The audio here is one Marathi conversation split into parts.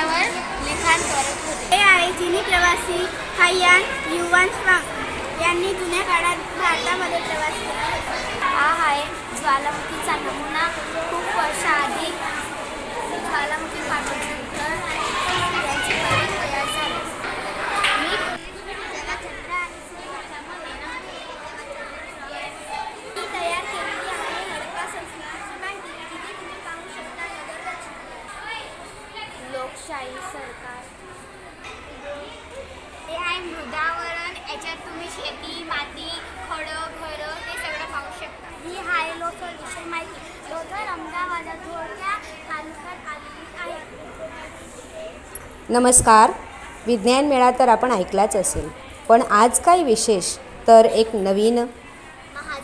यांच्यावर लिखाण करत होते. हे आहे चिनी प्रवासी हाययान युवान स्वांग. यांनी जुन्या काळात भारतात प्रवास केला होता हा आहे ज्वालामुखीचा नमुना खूप वर्षाआधी ज्वालामुखी फाटल्यानंतर याची कळी तयार झाली मी त्याला चंद्र आणि सूर्याच्यामध्ये ही तयार केलेली आहे हडप्पा संस्कृतीची माहिती जिथे तुम्ही पाहू शकता नगररचना लोकशाही सरकार. हे आहे मृदावरण याच्यात तुम्ही शेती माती खडं घरं ते सगळं पाहू शकता. ही आहे विषय माहिती. लोथर अहमदाबाद धोळक्या तालुक्यात आलेली आहे. नमस्कार. विज्ञान मेळा तर आपण ऐकलाच असेल. पण आज काय विशेष? तर एक नवीन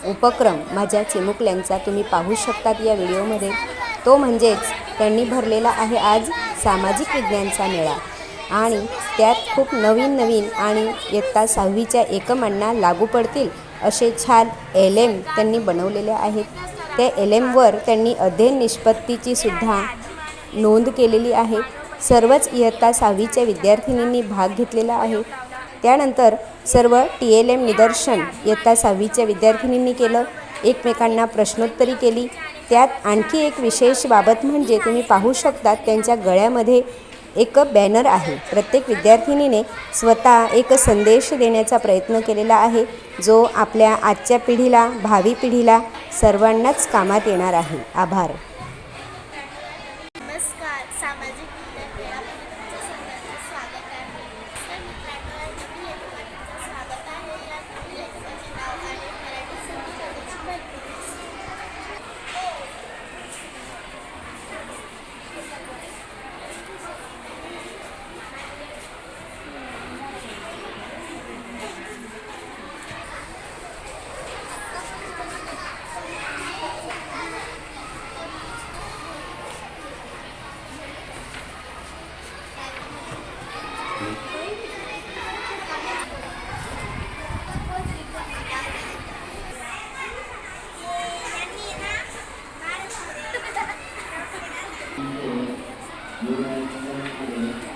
उपक्रम माझ्या चिमुकल्यांचा तुम्ही पाहू शकतात या व्हिडिओमध्ये. तो म्हणजेच त्यांनी भरलेला आहे आज सामाजिक विज्ञानचा मेळा. आणि त्यात खूप नवीन नवीन आणि इयत्ता सहावीच्या एकमांना लागू पडतील असे छान एल एम त्यांनी बनवलेले आहेत. त्या एल एमवर त्यांनी अध्ययन निष्पत्तीची सुद्धा नोंद केलेली आहे. सर्वच इयत्ता सहावीच्या विद्यार्थिनींनी भाग घेतलेला आहे. त्यानंतर सर्व टी एल एम निदर्शन इयत्ता सहावीच्या विद्यार्थिनींनी केलं. एकमेकांना प्रश्नोत्तरी केली. त्यात आणखी एक विशेष बाबत म्हणजे तुम्ही पाहू शकता त्यांच्या गळ्यामध्ये एक बॅनर आहे. प्रत्येक विद्यार्थिनीने स्वतः एक संदेश देण्याचा प्रयत्न केलेला आहे जो आपल्या आजच्या पिढीला भावी पिढीला सर्वांनाच कामात येणार आहे. आभार. 经过了由来参观的客